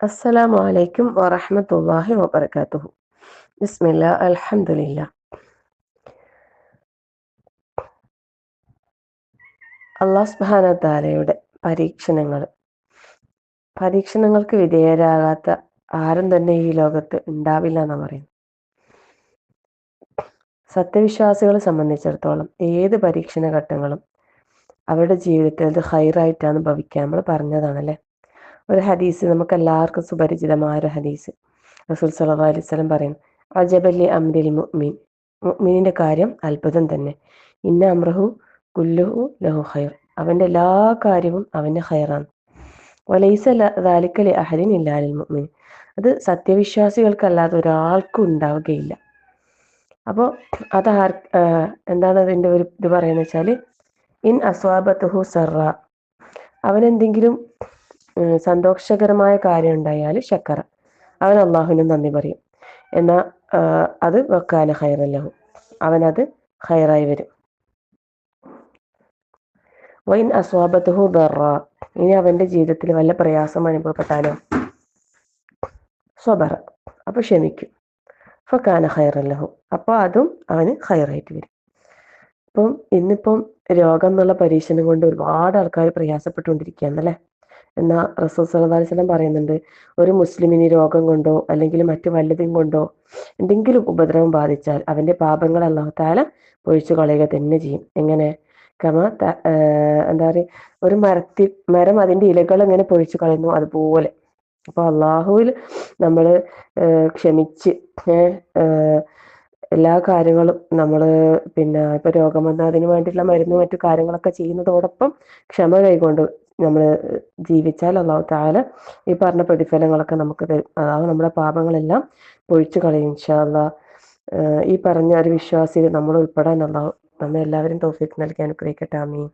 അസ്സലാമു അലൈക്കും വറഹമത്തല്ലാഹി വബർക്കാത്തുഹു ബിസ്മില്ല അൽഹംദുലില്ല. അള്ളാഹ് സുബാന താലയുടെ പരീക്ഷണങ്ങൾ. പരീക്ഷണങ്ങൾക്ക് വിധേയരാകാത്ത ആരും തന്നെ ഈ ലോകത്ത് ഉണ്ടാവില്ല എന്ന് പറയുന്നു സത്യവിശ്വാസികളെ സംബന്ധിച്ചിടത്തോളം ഏത് പരീക്ഷണ ഘട്ടങ്ങളും അവരുടെ ജീവിതത്തിൽ അത് ഹൈറായിട്ടാണ് ഭവിക്കാൻ നമ്മൾ പറഞ്ഞതാണല്ലേ ഒരു ഹദീസ് നമുക്ക് എല്ലാവർക്കും സുപരിചിതമായ ഒരു ഹദീസ്. റസൂൽ സല്ലല്ലാഹു അലൈഹി സ്വലം പറയും അജബല്ലി അമ്രിൽ മുഅ്മിൻ. മുഅ്മിനിന്റെ കാര്യം അത്ഭുതം തന്നെ. ഇന്ന അമ്രഹു കുല്ലുഹു ലഹു ഖൈർ. അവന്റെ എല്ലാ കാര്യവും അവന്റെ ഖൈറാണ്. വലൈസ ദാലിക്കലി അഹലിൻ ഇല്ലാലിൽ മുഅ്മിൻ. അത് സത്യവിശ്വാസികൾക്കല്ലാതെ ഒരാൾക്കും ഉണ്ടാവുകയില്ല. അപ്പോൾ അത് ആർ എന്താണ് അതിന്റെ ഒരു ഇത് പറയുന്നത് വെച്ചാൽ ഇൻ അസ്വാബത്തുഹു സറ അവനെന്തെങ്കിലും സന്തോഷകരമായ കാര്യം ഉണ്ടായാൽ ഷക്കറ അവൻ അള്ളാഹുവിന് നന്ദി പറയും. എന്നാൽ അത് വെക്കാന ഹൈറല്ലഹു അവനത് ഹൈറായി വരും. വൈൻ അസ്വാബത്തുഹു ദറ. ഇനി അവന്റെ ജീവിതത്തിൽ വല്ല പ്രയാസം അനുഭവപ്പെട്ടാലോ? സ്വബറ. അപ്പൊ ക്ഷമിക്കും. ഫക്കാന ഹൈറല്ലഹു അപ്പോൾ അതും അവന് ഹൈറായിട്ട് വരും. ഇപ്പം ഇന്നിപ്പം രോഗം എന്നുള്ള പരീക്ഷണം കൊണ്ട് ഒരുപാട് ആൾക്കാർ പ്രയാസപ്പെട്ടുകൊണ്ടിരിക്കുകയാണല്ലേ? സല്ലല്ലാഹു അലൈഹി പറയുന്നുണ്ട് ഒരു മുസ്ലിമിന് രോഗം കൊണ്ടോ അല്ലെങ്കിൽ മറ്റു വല്ലതും കൊണ്ടോ എന്തെങ്കിലും ഉപദ്രവം ബാധിച്ചാൽ അവന്റെ പാപങ്ങൾ അല്ലാത്താല താല പൊഴിച്ചു കളയുക തന്നെ ചെയ്യും. എങ്ങനെ? കമ എന്താ പറയുക ഒരു മരത്തി മരം അതിന്റെ ഇലകൾ എങ്ങനെ പൊഴിച്ചു കളയുന്നു അതുപോലെ. അപ്പൊ അള്ളാഹുവിൽ നമ്മൾ ക്ഷമിച്ച് എല്ലാ കാര്യങ്ങളും നമ്മൾ പിന്നെ ഇപ്പൊ രോഗം വന്നാൽ അതിന് വേണ്ടിയിട്ടുള്ള മരുന്നും മറ്റു കാര്യങ്ങളൊക്കെ ചെയ്യുന്നതോടൊപ്പം ക്ഷമ കൈകൊണ്ട് നമ്മൾ ജീവിച്ചാൽ അള്ളാഹു താല ഈ പറഞ്ഞ പ്രതിഫലങ്ങളൊക്കെ നമുക്ക് തരും. അതായത് നമ്മുടെ പാപങ്ങളെല്ലാം പൊഴിച്ചു കളയും ഇൻഷാല്ല ഈ പറഞ്ഞ ഒരു വിശ്വാസികൾ നമ്മൾ ഉൾപ്പെടാൻ അള്ളാഹു നമ്മെ എല്ലാവരും തോഫിക്ക് നൽകി അനുഗ്രഹിക്കട്ടെ. ആമീൻ.